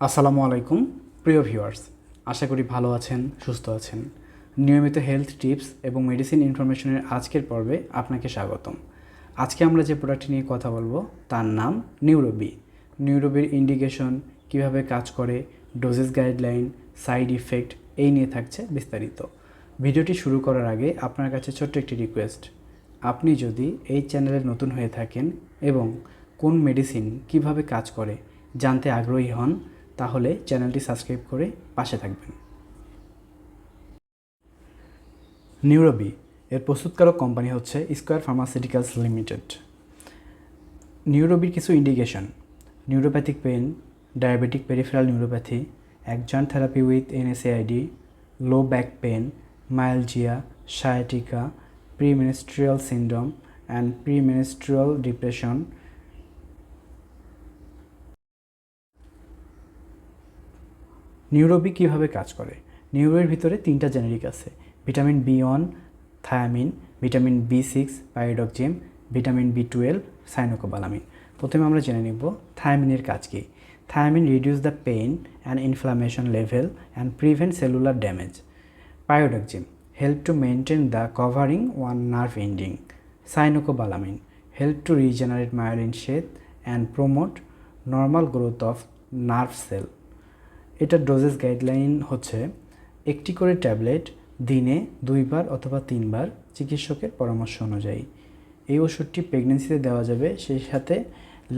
আসসালামু আলাইকুম, প্রিয় ভিউয়ার্স। আশা করি ভালো আছেন, সুস্থ আছেন। নিয়মিত হেলথ টিপস এবং মেডিসিন ইনফরমেশনের আজকের পর্বে আপনাকে স্বাগতম। আজকে আমরা যে প্রোডাক্টটি নিয়ে কথা বলব, তার নাম নিউরোবি। নিউরোবির ইন্ডিকেশন কীভাবে কাজ করে, ডোজেস গাইডলাইন, সাইড ইফেক্ট, এই নিয়ে থাকছে বিস্তারিত। ভিডিওটি শুরু করার আগে আপনার কাছে ছোট্ট একটি রিকোয়েস্ট। আপনি যদি এই চ্যানেলে নতুন হয়ে থাকেন এবং কোন মেডিসিন কীভাবে কাজ করে, জানতে আগ্রহী হন তাহলে চ্যানেলটি সাবস্ক্রাইব করে পাশে থাকবেন। নিউরোবি এর প্রস্তুতকারক কোম্পানি হচ্ছে স্কোয়ার ফার্মাসিউটিক্যালস লিমিটেড। নিউরোবির কিছু indication, neuropathic pain diabetic peripheral neuropathy একজন therapy with NSAID low back pain myalgia sciatica premenstrual syndrome and premenstrual depression Neuro B কীভাবে কাজ করে? নিউরোর ভিতরে তিনটা জেনেরিক আছে। Vitamin B one, thiamine, vitamin B six pyridoxine vitamin B twelve, cyanocobalamin. প্রথমে আমরা জেনে নিব থায়ামিনের কাজ কী। Thiamine reduce the pain and inflammation level and prevent cellular damage pyridoxine help to maintain the covering one nerve ending cyanocobalamin help to regenerate myelin sheath and promote normal growth of nerve cell এটার doses guideline হচ্ছে একটি করে tablet দিনে দুইবার অথবা তিনবার চিকিৎসকের পরামর্শ অনুযায়ী। এই ওষুধটি প্রেগনেন্সিতে দেওয়া যাবে, সেই সাথে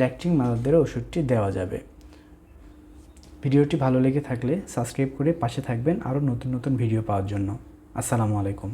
ল্যাকটিং মাদারদেরও ওষুধটি দেওয়া যাবে। ভিডিওটি ভালো লেগে থাকলে সাবস্ক্রাইব করে পাশে থাকবেন আরও নতুন নতুন ভিডিও পাওয়ার জন্য। আসসালামু আলাইকুম।